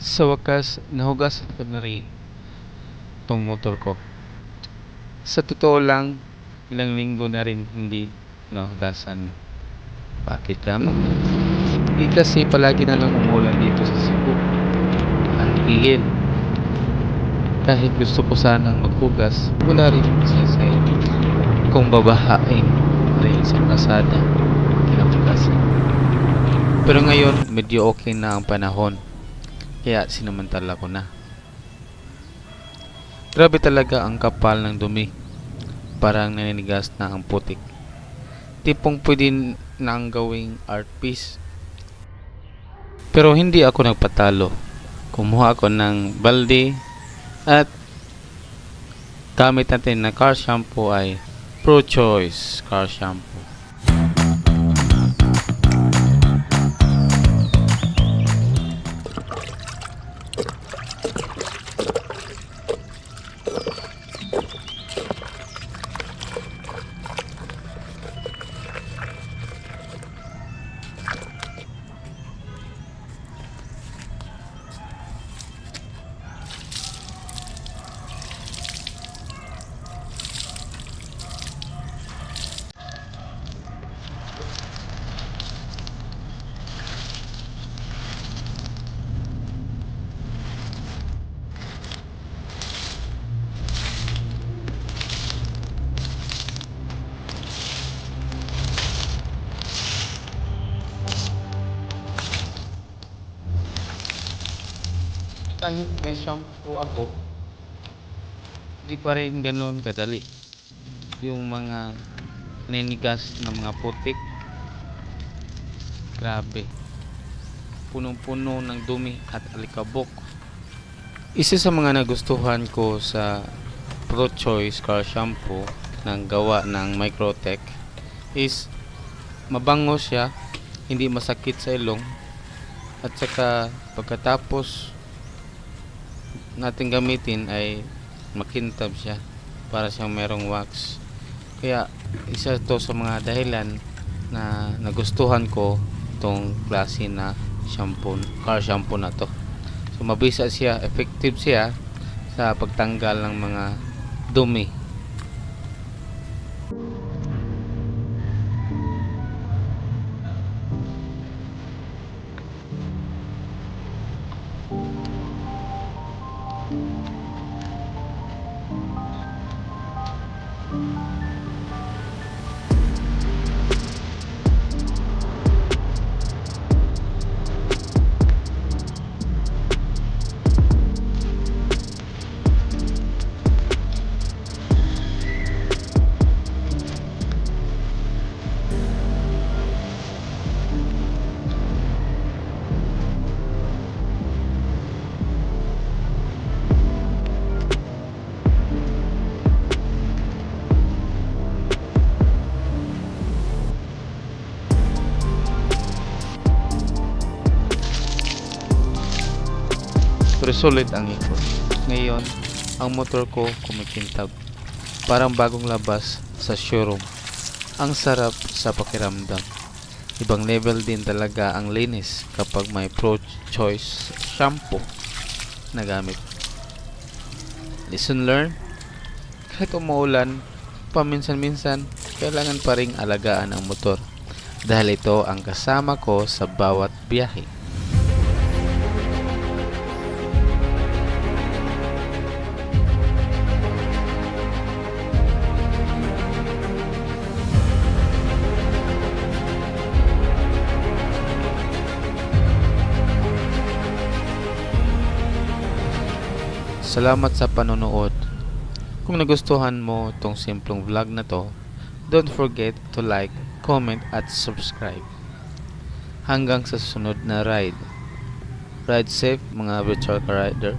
Sa wakas, nahugas ko na rin itong motor ko. Sa totoo lang, ilang linggo na rin hindi nahugasan. Bakit naman? Hindi kasi palagi na lang umulan dito sa Cebu. Ang higil. Kahit gusto ko sanang maghugas, wala rin sa Kung babahain rin sa kasada, kinabukasan. Pero ngayon, medyo okay na ang panahon. Kaya sinamantala ko na. Grabe talaga ang kapal ng dumi. Parang naninigas na ang putik. Tipong pwede nang gawing art piece. Pero hindi ako nagpatalo. Kumuha ako ng balde at gamit natin na car shampoo ay Pro Choice car shampoo. Ang may shampoo ako, di pa rin ganun kadali. Yung mga ninigas na mga putik, grabe. Punong-puno ng dumi at alikabok. Isa sa mga nagustuhan ko sa Pro Choice Car Shampoo ng gawa ng Microtech is mabango siya, hindi masakit sa ilong, at saka pagkatapos natin gamitin ay makintab siya para siyang merong wax. Kaya isa to sa mga dahilan na nagustuhan ko itong klase na shampoo car shampoo na to. So mabisa siya effective siya sa pagtanggal ng mga dumi pero sulit ang ikot ngayon ang motor ko kumikintab parang bagong labas sa showroom. Ang sarap sa pakiramdam. Ibang level din talaga ang linis kapag may pro choice shampoo na gamit. Listen learn. Kahit umuulan paminsan-minsan kailangan pa ring alagaan ang motor. Dahil ito ang kasama ko sa bawat biyahe Salamat sa panonood. Kung nagustuhan mo tong simpleng vlog na to, don't forget to like, comment at subscribe. Hanggang sa susunod na ride. Ride safe mga virtual rider.